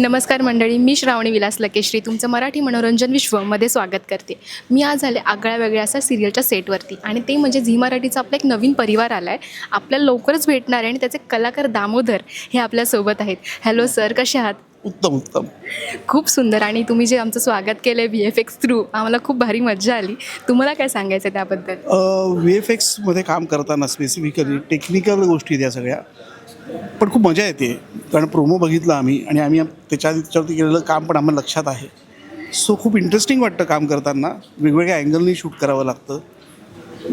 नमस्कार मंडळी मी श्रावणी विलास लकेश्री. तुमचं मराठी मनोरंजन विश्वमध्ये स्वागत करते. मी आज आले आगळ्या वेगळ्या असा सिरियलच्या सेटवरती आणि ते म्हणजे झी मराठीचा आपला एक नवीन परिवार आला आहे आपल्याला लवकरच भेटणार आहे आणि त्याचे कलाकार दामोदर हे आपल्यासोबत आहेत. हॅलो सर कसे आहात? उत्तम उत्तम. खूप सुंदर. आणि तुम्ही जे आमचं स्वागत केलं आहे व्ही एफ एक्स थ्रू आम्हाला खूप भारी मजा आली. तुम्हाला काय सांगायचं त्याबद्दल? व्ही एफ एक्समध्ये काम करताना स्पेसिफिकली टेक्निकल गोष्टी आहेत या सगळ्या. पण खूप मजा येते. कारण प्रोमो बघितला आम्ही आणि आम्ही त्याच्या त्याच्यावरती केलेलं काम पण आम्हाला लक्षात आहे. सो खूप इंटरेस्टिंग वाटतं काम करताना. वेगवेगळ्या अँगलनी शूट करावं लागतं.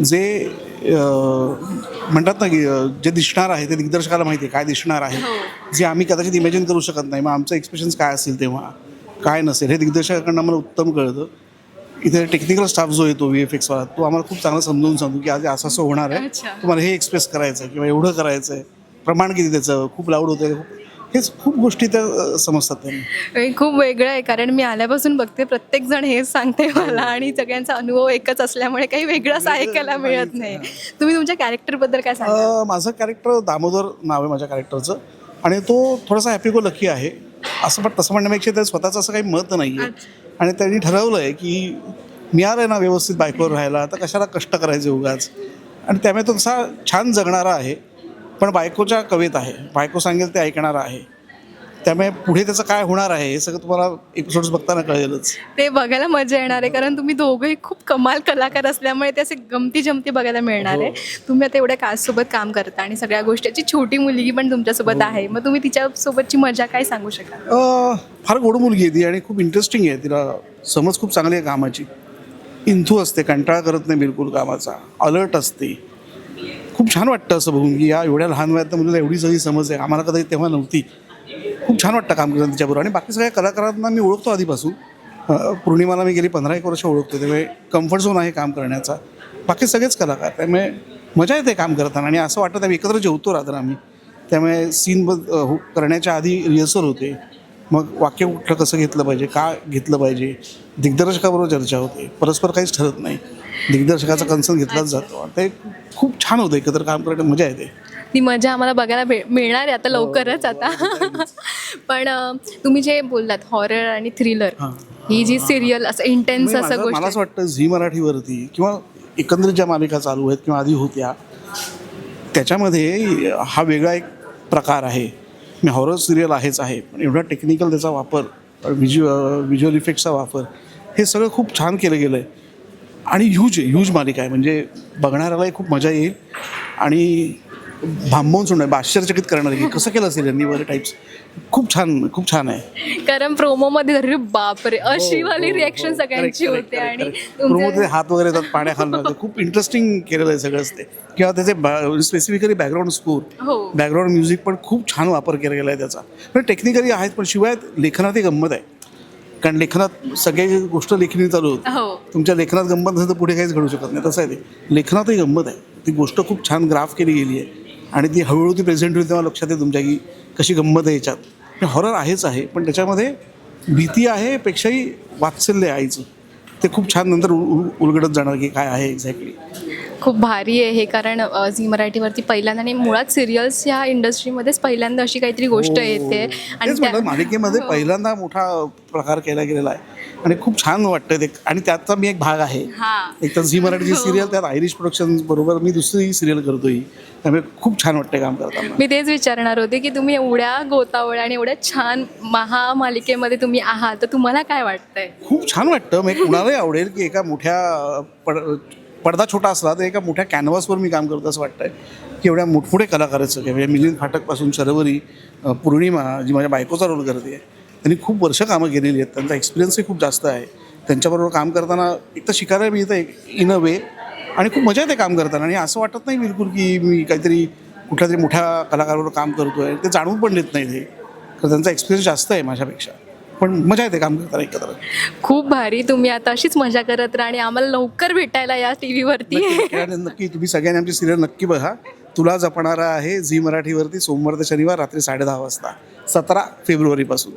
जे म्हणतात ना की जे दिसणार आहे ते दिग्दर्शकाला माहिती आहे काय दिसणार आहे. जे आम्ही कदाचित इमॅजिन करू शकत नाही. मग आमचं एक्सप्रेशन्स काय असेल तेव्हा? काय नसेल? हे दिग्दर्शकाकडनं आम्हाला उत्तम कळतं. इथे टेक्निकल स्टाफ जो येतो व्ही एफ एक्सवाला तो आम्हाला खूप चांगला समजून सांगतो की आज असं असं होणार आहे. तुम्हाला हे एक्सप्रेस करायचं आहे किंवा एवढं करायचं आहे प्रमाण किती त्याचं? खूप लाऊड होतं हेच खूप गोष्टी त्या समजतात त्यांनी. हे खूप वेगळं आहे कारण मी आल्यापासून बघते प्रत्येक जण हेच सांगते मला आणि सगळ्यांचा अनुभव एकच असल्यामुळे काही वेगळं असं ऐकायला मिळत नाही. तुम्ही तुमच्या कॅरेक्टरबद्दल काय सांगा माझं कॅरेक्टर दामोदर नाव आहे माझ्या कॅरेक्टरचं आणि तो थोडासा हॅपी गो लकी आहे. असं पण तसं म्हणण्यापेक्षा त्याचं स्वतःचं असं काही मत नाही आहे आणि त्यांनी ठरवलं आहे की मिळालं आहे ना व्यवस्थित बायकोवर राहायला तर कशाला कष्ट करायचे उगाच? आणि त्यामुळे तो तसा छान जगणारा आहे. पण बायकोच्या कवेत आहे. बायको सांगेल ते ऐकणारा आहे. त्यामुळे पुढे त्याचं काय होणार आहे हे सगळं तुम्हाला एपिसोड्स बघताना कळेलच. ते बघायला मजा येणार आहे कारण तुम्ही दोघंही खूप कमाल कलाकार असल्यामुळे ते असे गमती जमती बघायला मिळणार आहे. तुम्ही आता एवढ्या कास्टसोबत काम करता आणि सगळ्या गोष्टीची छोटी मुलगी पण तुमच्यासोबत आहे. मग तुम्ही तिच्यासोबतची मजा काय सांगू शकाल? फार गोड मुलगी आहे ती आणि खूप इंटरेस्टिंग आहे. तिला समज खूप चांगली आहे कामाची. इंथू असते कंटाळा करत नाही बिलकुल कामाचा. अलर्ट असते. खूप छान वाटतं असं बघून की या एवढ्या लहान वयात मुलीला एवढी सगळी समज आहे आम्हाला कधी तेव्हा नव्हती. खूप छान वाटतं काम करणं तिच्याबरोबर आणि बाकी सगळ्या कलाकारांना मी ओळखतो आधीपासून. पूर्णिमाला पौर्णिमाला मी गेली पंधरा एक वर्ष ओळखतो त्यामुळे कम्फर्ट झोन आहे काम करण्याचा. बाकी सगळेच कलाकार त्यामुळे मजा येते काम करताना. आणि असं वाटतं आम्ही एकत्र जेवतो रात्र आम्ही. त्यामुळे सीन बद हो- करण्याच्या आधी रिहर्सल होते. मग वाक्य कुठलं कसं घेतलं पाहिजे? का घेतलं पाहिजे? दिग्दर्शकाबरोबर चर्चा होते. परस्पर काहीच ठरत नाही. दिग्दर्शकाचा कन्सर्न घेतलाच जातो. ते खूप छान होतं. एकत्र काम करण्यात मजा येते. ती मजा आम्हाला बघायला भे मिळणार आहे आता लवकरच आता. पण अं, तुम्ही जे बोललात हॉरर आणि थ्रिलर हां. ही जी सिरियल असं इंटेन्स असं माझं- मला गोष्ट असं वाटतं झी मराठीवरती किंवा एकंदरीत ज्या मालिका चालू आहेत किंवा आधी होत्या त्याच्यामध्ये हा वेगळा एक प्रकार आहे. मी हॉरर सिरियल आहेच आहे पण एवढा टेक्निकल त्याचा वापर विज्यु व्हिज्युअल इफेक्टचा वापर हे सगळं खूप छान केलं गेलं आहे आणि ह्यूज आहे ह्यूज मालिका आहे. म्हणजे बघणाऱ्यालाही खूप मजा येईल. आणि भांबवून सोडणार आश्चर्यचकित करणार की कसं केलं असेल यांनी वगैरे टाईप्स खूप छान खूप छान आहे. कारण प्रोमो मध्ये अरे बापरे अशी वाली रिएक्शन सगळ्यांची होते आणि प्रोमोमध्ये हात वगैरे येतात पाण्याखालनं ते खूप इंटरेस्टिंग केलेलं आहे सगळंच ते किंवा त्याचे specifically background score background music पण खूप छान वापर केला गेला आहे त्याचा. पण टेक्निकली आहेत पण शिवाय लेखनात एक गंमत आहे. कारण लेखनात सगळ्या गोष्ट लेखणी चालू होते हो. तुमच्या लेखनात गंमत नसेल तर पुढे काहीच घडू शकत नाही. तसं आहे ते. लेखनातही गंमत आहे. ती गोष्ट खूप छान ग्राफ केली गेली आहे. आणि ती हळूहळू ती प्रेझेंट होईल तेव्हा लक्षात येईल तुमच्या की कशी गंमत आहे याच्यात. म्हणजे हॉरर आहेच आहे पण त्याच्यामध्ये भीती आहे पेक्षाही वात्सल्य आहे आईचं. ते खूप छान नंतर उल- उल- उलगडत जाणार की काय आहे एक्झॅक्टली खूप भारी आहे हे कारण झी मराठीवरती पहिल्यांदा आणि मुळात सिरियल्स ह्या इंडस्ट्रीमध्येच पहिल्यांदा अशी काहीतरी गोष्ट येते. आणि हो. त्या- म्हणलं मालिकेमध्ये पहिल्यांदा मोठा प्रकार केला गेलेला आहे. आणि खूप छान वाटतं ते. आणि त्याचा मी एक भाग आहे. हा. एक तर झी मराठीची सिरियल त्यात आयरिश प्रोडक्शन बरोबर मी दुसरी सिरियल करतोय. त्यामुळे खूप छान वाटतं काम करताना. मी तेच विचारणार होते की तुम्ही एवढ्या गोतावळ आणि एवढ्या छान महामालिकेमध्ये तुम्ही आहात तर तुम्हाला काय वाटतंय? खूप छान वाटतं. म्हणजे कुणालाही आवडेल की एका मोठ्या पडदा छोटा असला तर एका मोठ्या कॅनव्हासवर मी काम करतो असं वाटतंय. की एवढ्या मोठमोठे कलाकाराचं आहेत म्हणजे मिलिंद फाटकपासून शरवरी पूर्णिमा पौर्णिमा जी माझ्या बायकोचा रोल करते आहे त्यांनी खूप वर्ष कामं केलेली आहेत. त्यांचा एक्सपिरियन्सही खूप जास्त आहे. त्यांच्याबरोबर काम करताना एक तर शिकायला मिळतं इन अ वे आणि खूप मजा येते काम करताना. आणि असं वाटत नाही बिलकुल की मी काहीतरी कुठल्या तरी मोठ्या कलाकाराबरोबर काम करतो आहे ते जाणवून पण देत नाही ते तर त्यांचा एक्सपिरियन्स जास्त आहे माझ्यापेक्षा. पण मजा येते काम करताना एकत्र. खूप भारी तुम्ही आता अशीच मजा करत राहा आणि आम्हाला लवकर भेटायला या टी व्हीवरती नक्की आणि नक्की तुम्ही सगळ्यांनी आमची सिरियल नक्की बघा. तुला जपणारा आहे झी मराठीवरती सोमवार ते शनिवार रात्री साडेदहा वाजता सतरा फेब्रुवारीपासून.